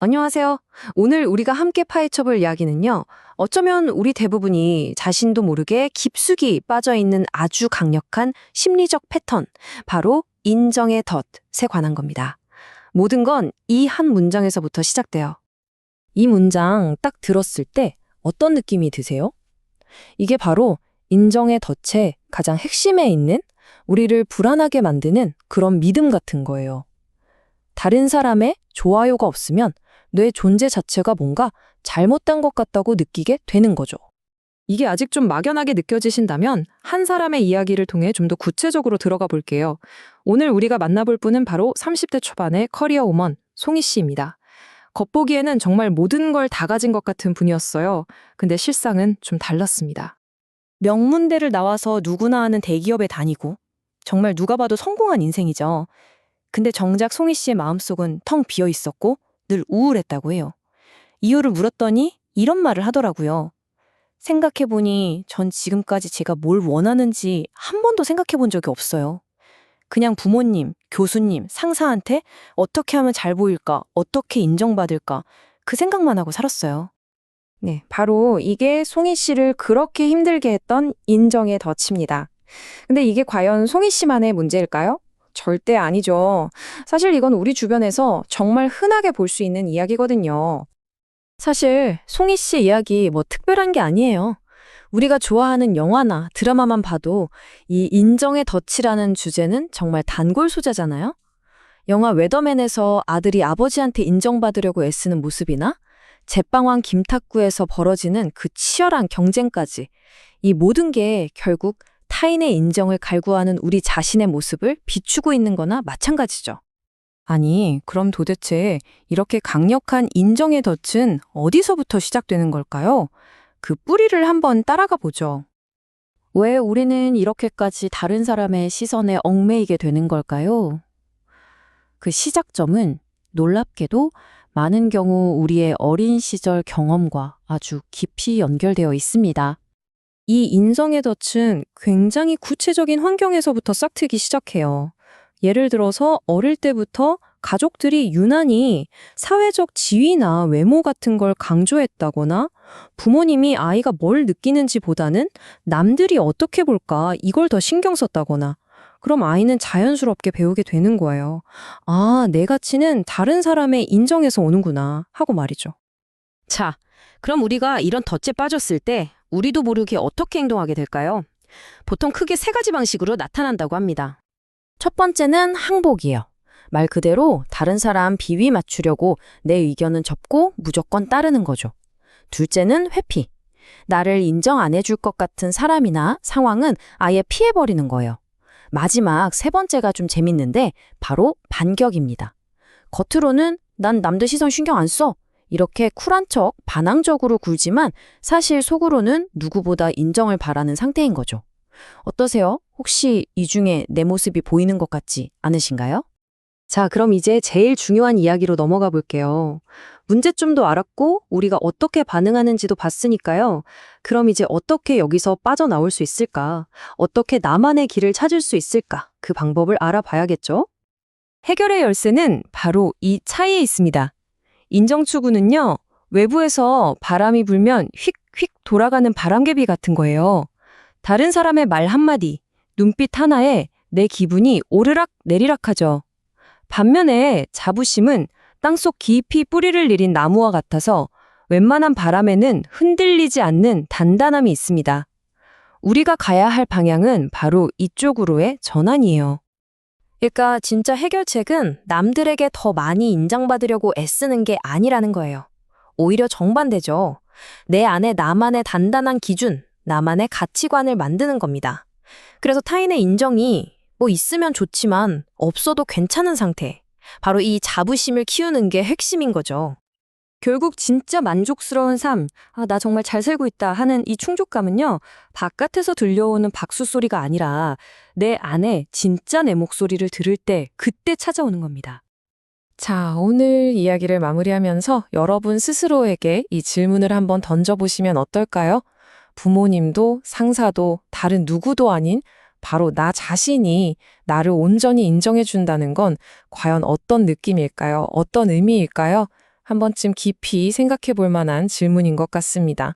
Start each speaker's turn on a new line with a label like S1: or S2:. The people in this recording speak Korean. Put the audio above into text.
S1: 안녕하세요. 오늘 우리가 함께 파헤쳐볼 이야기는요. 어쩌면 우리 대부분이 자신도 모르게 깊숙이 빠져있는 아주 강력한 심리적 패턴, 바로 인정의 덫에 관한 겁니다. 모든 건 이 한 문장에서부터 시작돼요. 이 문장 딱 들었을 때 어떤 느낌이 드세요? 이게 바로 인정의 덫의 가장 핵심에 있는 우리를 불안하게 만드는 그런 믿음 같은 거예요. 다른 사람의 좋아요가 없으면 뇌 존재 자체가 뭔가 잘못된 것 같다고 느끼게 되는 거죠. 이게 아직 좀 막연하게 느껴지신다면 한 사람의 이야기를 통해 좀 더 구체적으로 들어가 볼게요. 오늘 우리가 만나볼 분은 바로 30대 초반의 커리어 우먼 송희 씨입니다. 겉보기에는 정말 모든 걸 다 가진 것 같은 분이었어요. 근데 실상은 좀 달랐습니다.
S2: 명문대를 나와서 누구나 아는 대기업에 다니고 정말 누가 봐도 성공한 인생이죠. 근데 정작 송희 씨의 마음속은 텅 비어 있었고 늘 우울했다고 해요. 이유를 물었더니 이런 말을 하더라고요. 생각해보니 전 지금까지 제가 뭘 원하는지 한 번도 생각해본 적이 없어요. 그냥 부모님, 교수님, 상사한테 어떻게 하면 잘 보일까, 어떻게 인정받을까, 그 생각만 하고 살았어요.
S1: 네, 바로 이게 송희 씨를 그렇게 힘들게 했던 인정의 덫입니다. 근데 이게 과연 송희 씨만의 문제일까요? 절대 아니죠. 사실 이건 우리 주변에서 정말 흔하게 볼 수 있는 이야기거든요. 사실 송희 씨 이야기 뭐 특별한 게 아니에요. 우리가 좋아하는 영화나 드라마만 봐도 이 인정의 덫이라는 주제는 정말 단골 소재잖아요. 영화 웨더맨에서 아들이 아버지한테 인정받으려고 애쓰는 모습이나 제빵왕 김탁구에서 벌어지는 그 치열한 경쟁까지 이 모든 게 결국 타인의 인정을 갈구하는 우리 자신의 모습을 비추고 있는 거나 마찬가지죠. 아니, 그럼 도대체 이렇게 강력한 인정의 덫은 어디서부터 시작되는 걸까요? 그 뿌리를 한번 따라가 보죠. 왜 우리는 이렇게까지 다른 사람의 시선에 얽매이게 되는 걸까요? 그 시작점은 놀랍게도 많은 경우 우리의 어린 시절 경험과 아주 깊이 연결되어 있습니다. 이 인정의 덫은 굉장히 구체적인 환경에서부터 싹트기 시작해요. 예를 들어서 어릴 때부터 가족들이 유난히 사회적 지위나 외모 같은 걸 강조했다거나 부모님이 아이가 뭘 느끼는지 보다는 남들이 어떻게 볼까 이걸 더 신경 썼다거나 그럼 아이는 자연스럽게 배우게 되는 거예요. 아, 내 가치는 다른 사람의 인정에서 오는구나 하고 말이죠. 자, 그럼 우리가 이런 덫에 빠졌을 때 우리도 모르게 어떻게 행동하게 될까요? 보통 크게 세 가지 방식으로 나타난다고 합니다. 첫 번째는 항복이에요. 말 그대로 다른 사람 비위 맞추려고 내 의견은 접고 무조건 따르는 거죠. 둘째는 회피. 나를 인정 안 해줄 것 같은 사람이나 상황은 아예 피해버리는 거예요. 마지막 세 번째가 좀 재밌는데 바로 반격입니다. 겉으로는 난 남들 시선 신경 안 써. 이렇게 쿨한 척 반항적으로 굴지만 사실 속으로는 누구보다 인정을 바라는 상태인 거죠. 어떠세요? 혹시 이 중에 내 모습이 보이는 것 같지 않으신가요? 자, 그럼 이제 제일 중요한 이야기로 넘어가 볼게요. 문제점도 알았고 우리가 어떻게 반응하는지도 봤으니까요. 그럼 이제 어떻게 여기서 빠져나올 수 있을까? 어떻게 나만의 길을 찾을 수 있을까? 그 방법을 알아봐야겠죠? 해결의 열쇠는 바로 이 차이에 있습니다. 인정 추구는요, 외부에서 바람이 불면 휙휙 돌아가는 바람개비 같은 거예요. 다른 사람의 말 한마디, 눈빛 하나에 내 기분이 오르락 내리락 하죠. 반면에 자부심은 땅속 깊이 뿌리를 내린 나무와 같아서 웬만한 바람에는 흔들리지 않는 단단함이 있습니다. 우리가 가야 할 방향은 바로 이쪽으로의 전환이에요. 그러니까 진짜 해결책은 남들에게 더 많이 인정받으려고 애쓰는 게 아니라는 거예요. 오히려 정반대죠. 내 안에 나만의 단단한 기준, 나만의 가치관을 만드는 겁니다. 그래서 타인의 인정이 뭐 있으면 좋지만 없어도 괜찮은 상태. 바로 이 자부심을 키우는 게 핵심인 거죠. 결국 진짜 만족스러운 삶, 아, 나 정말 잘 살고 있다 하는 이 충족감은요, 바깥에서 들려오는 박수 소리가 아니라 내 안에 진짜 내 목소리를 들을 때 그때 찾아오는 겁니다. 자, 오늘 이야기를 마무리하면서 여러분 스스로에게 이 질문을 한번 던져보시면 어떨까요? 부모님도 상사도 다른 누구도 아닌 바로 나 자신이 나를 온전히 인정해 준다는 건 과연 어떤 느낌일까요? 어떤 의미일까요? 한 번쯤 깊이 생각해 볼 만한 질문인 것 같습니다.